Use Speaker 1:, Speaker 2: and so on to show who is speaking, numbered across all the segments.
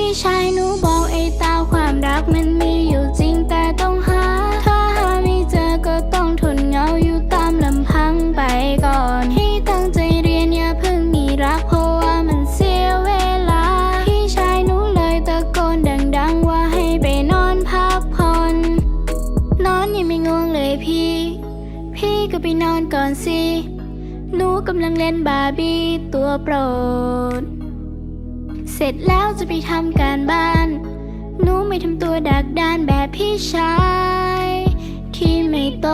Speaker 1: พี่ชายหนูบอกไอ้ต้าความรักมันมีอยู่จริงแต่ต้องหา ถ้าหาไม่เจอก็ต้องทนเหงาอยู่ตามลำพังไปก่อน ให้ตั้งใจเรียนอย่าเพิ่งมีรักเพราะว่ามันเสียเวลา พี่ชายหนูเลยตะโกนดังๆว่าให้ไปนอนพักผ่อน นอนยังไม่ง่วงเลยพี่ พี่ก็ไปนอนก่อนสิ หนูกำลังเล่นบาร์บี้ตัวโปรด เสร็จแล้วจะไปทำการบ้าน หนูไม่ทำตัวดักดานแบบพี่ชาย ที่ไม่โต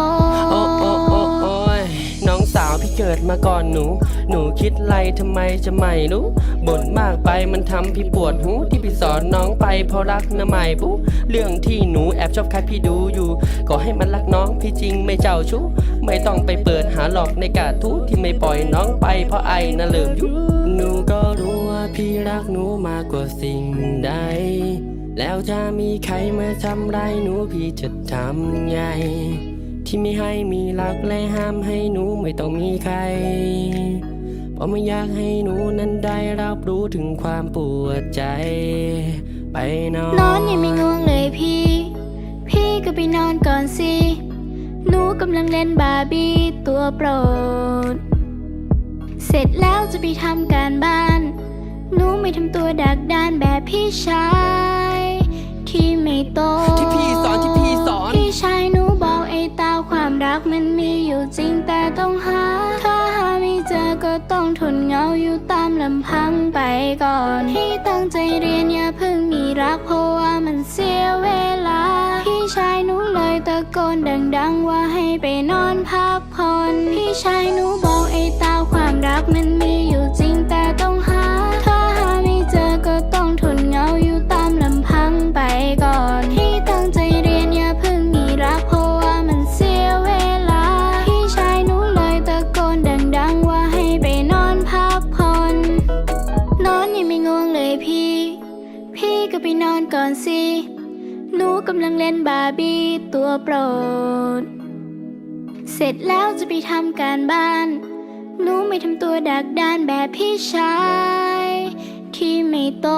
Speaker 2: โอ้โอ้โอ้โอ้ยน้องสาวพี่เกิดมาก่อนหนู หนูคิดไรทำไมจะไม่รู้บ่นมากไปมันทำพี่ปวดหูที่พี่สอนน้องไปเพราะรักนะไม่ปุ๊เรื่องที่หนูแอบชอบใครพี่ดูอยู่ ก็ให้มันรักน้องพี่จริงไม่เจ้าชู้ไม่ต้องไปเปิดหาหลอกในกาทุที่ไม่ปล่อยน้องไปเพราะไอ้น่ะเลิมยู่ รักหนูมากกว่าสิ่งใด แล้วจะมีใครมาทำร้ายหนูพี่จะทำไง ที่ไม่ให้มีรักและห้ามให้หนูไม่ต้องมีใคร เพราะไม่อยากให้หนูนั้นได้รับรู้ถึงความปวดใจ ไปนอน
Speaker 1: นอนยังไม่ง่วงเลยพี่ พี่ก็ไปนอนก่อนสิ หนูกำลังเล่นบาร์บี้ตัวโปรด เสร็จแล้วจะไปทำการบ้าน ไม่ทำตัวดักดานแบบพี่ชาย ที่ไม่โต
Speaker 2: ที่พี่สอนที่พี่สอน
Speaker 1: พี่ชายหนูบอกไอ้เต้าความรักมันมีอยู่จริงแต่ต้องหา ถ้าหาไม่เจอก็ต้องทนเหงาอยู่ตามลำพังไปก่อนให้ตั้งใจเรียนอย่าเพิ่งมีรักเพราะว่ามันเสียเวลา พี่ชายหนูเลยตะโกนดังๆว่าให้ไปนอนพักผ่อน พี่ชายหนูบอกไอ้เต้าความรักมันมีอยู่ นอนก่อนสิ หนูกำลังเล่นบาร์บี้ตัวโปรด เสร็จแล้วจะไปทำการบ้าน หนูไม่ทำตัวดักดานแบบพี่ชาย ที่ไม่โต